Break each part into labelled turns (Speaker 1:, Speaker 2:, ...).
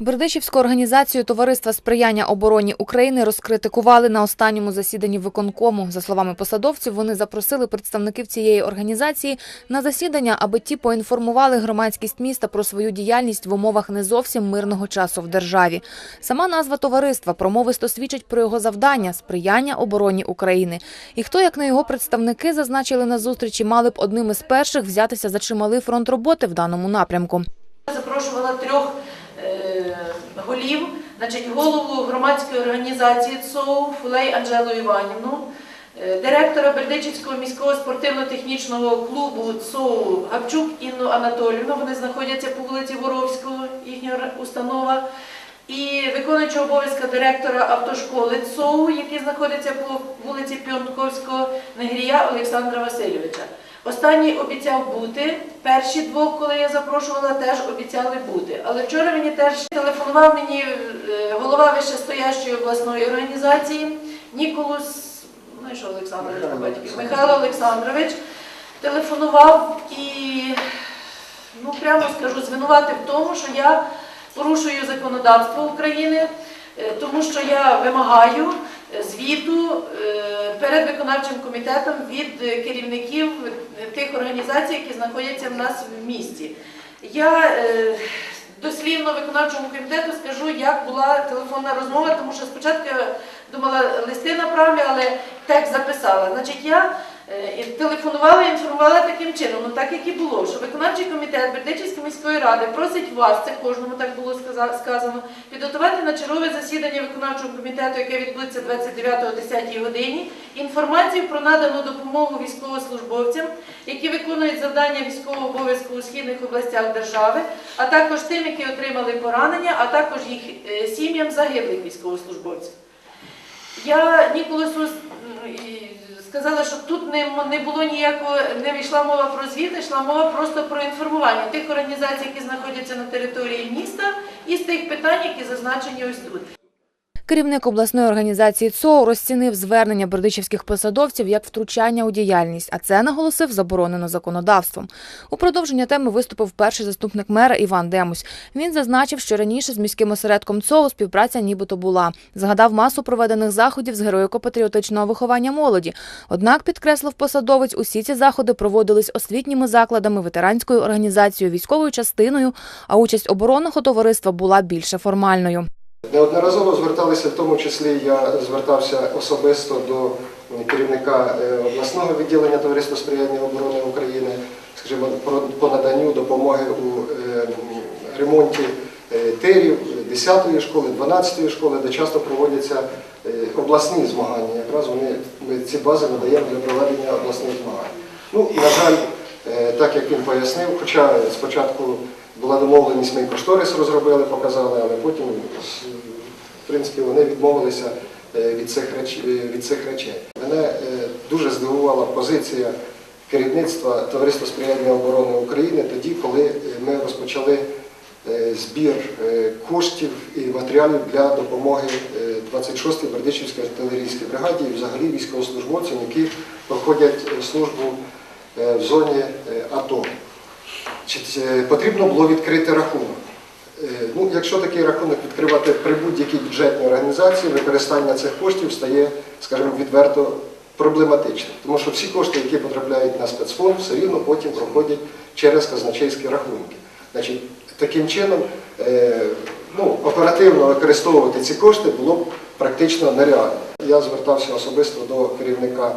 Speaker 1: Бердичівську організацію Товариства сприяння обороні України розкритикували на останньому засіданні виконкому. За словами посадовців, вони запросили представників цієї організації на засідання, аби ті поінформували громадськість міста про свою діяльність в умовах не зовсім мирного часу в державі. Сама назва товариства промовисто свідчить про його завдання сприяння обороні України. І хто, як не його представники, зазначили на зустрічі, мали б одним із перших взятися за чималий фронт роботи в даному напрямку.
Speaker 2: Запрошувала трьох голів, значить, голову громадської організації ЦОУ Фулей Анжелу Іванівну, е, директора Бердичівського міського спортивно-технічного клубу ЦОУ Гапчук Інну Анатолівну. Вони знаходяться по вулиці Воровського, їхня установа. І виконуючого обов'язка директора автошколи ЦОУ, який знаходиться по вулиці Піонтковського, Негрія Олександра Васильовича. Останній обіцяв бути. Перші двох, коли я запрошувала, теж обіцяли бути. Але вчора мені теж телефонував мені е, голова вищестоящої обласної організації Ніколус, ну і що Олександрович по? Михайло Олександрович телефонував і, ну прямо скажу, звинуватив в тому, що я порушую законодавство України, е, тому що я вимагаю звіту е, перед виконавчим комітетом від керівників тих організацій, які знаходяться в нас в місті. Я е, дослівно виконавчому комітету скажу, як була телефонна розмова, тому що спочатку я думала листи направлю, але текст записала. Значить, я і телефонувала інформувала таким чином, ну так як і було, що виконавчий комітет Бердичівської міської ради просить вас, це кожному так було сказано, підготувати на чергове засідання виконавчого комітету, яке відбудеться 29 о 10 годині, інформацію про надану допомогу військовослужбовцям, які виконують завдання військового обов'язку у східних областях держави, а також тим, які отримали поранення, а також їх е, сім'ям загиблих військовослужбовців. Я Ніколасу сказала, що тут не, не було ніякого, не йшла мова про звіт, йшла мова просто про інформування тих організацій, які знаходяться на території міста, і з тих питань, які зазначені ось тут.
Speaker 1: Керівник обласної організації ЦОУ розцінив звернення бердичівських посадовців як втручання у діяльність, а це наголосив заборонено законодавством. У продовження теми виступив перший заступник мера Іван Демусь. Він зазначив, що раніше з міським осередком ЦОУ співпраця нібито була. Згадав масу проведених заходів з героїко-патріотичного виховання молоді. Однак, підкреслив посадовець, усі ці заходи проводились освітніми закладами, ветеранською організацією, військовою частиною, а участь оборонного товариства була більше формальною.
Speaker 3: Неодноразово зверталися, в тому числі я звертався особисто до керівника е, обласного відділення Товариства сприяння оборони України, скажімо, по наданню допомоги у е, ремонті е, тирів 10-ї школи, 12-ї школи, де часто проводяться обласні змагання. Якраз вони, ми ці бази надаємо для проведення обласних змагань. Ну, на жаль, так як він пояснив, хоча спочатку була домовленість, ми і кошторис розробили, показали, але потім, в принципі, вони відмовилися е, від цих, реч... е, від цих речей. Мене е, дуже здивувала позиція керівництва Товариства сприяння оборони України тоді, коли ми розпочали збір коштів і матеріалів для допомоги е, 26-й Бердичівській артилерійській бригаді і взагалі військовослужбовцям, які проходять службу в зоні АТО. Чи потрібно було відкрити рахунок? Е, Ну, якщо такий рахунок відкривати при будь-якій бюджетній організації, використання цих коштів стає, скажімо, відверто проблематичним. Тому що всі кошти, які потрапляють на спецфонд, все рівно потім проходять через казначейські рахунки. Значить, таким чином е, ну, оперативно використовувати ці кошти було б практично нереально. Я звертався особисто до керівника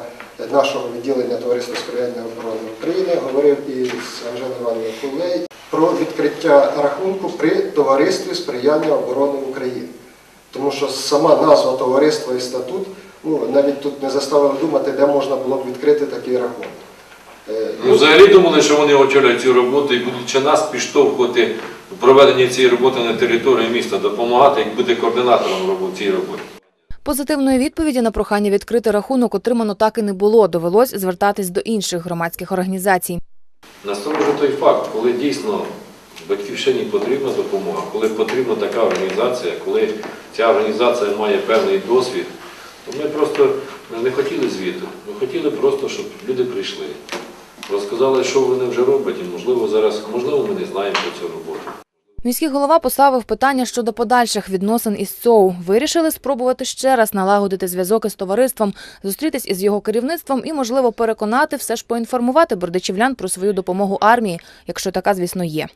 Speaker 3: нашого відділення Товариства сприяння оборони України, говорив і з Анжелою Івановною Кулей про відкриття рахунку при товаристві сприяння оборони України. Тому що сама назва товариства і статут ну, навіть тут не заставили думати, де можна було б відкрити такий рахунок. Е,
Speaker 4: Ми взагалі думали, що вони очолять цю роботу і будуть чи нас підштовхувати в проведенні цієї роботи на території міста, допомагати і бути координатором цієї роботи.
Speaker 1: Позитивної відповіді на прохання відкрити рахунок отримано так і не було. Довелось звертатись до інших громадських організацій.
Speaker 4: Насторожує той факт, коли дійсно батьківщині потрібна допомога, коли потрібна така організація, коли ця організація має певний досвід, то ми просто не хотіли звіту. Ми хотіли просто, щоб люди прийшли, розказали, що вони вже роблять, і можливо зараз, можливо, ми не знаємо про цю роботу.
Speaker 1: Міський голова поставив питання щодо подальших відносин із ЦОУ. Вирішили спробувати ще раз налагодити зв'язок із товариством, зустрітись із його керівництвом і, можливо, переконати все ж поінформувати бердичівлян про свою допомогу армії, якщо така, звісно, є.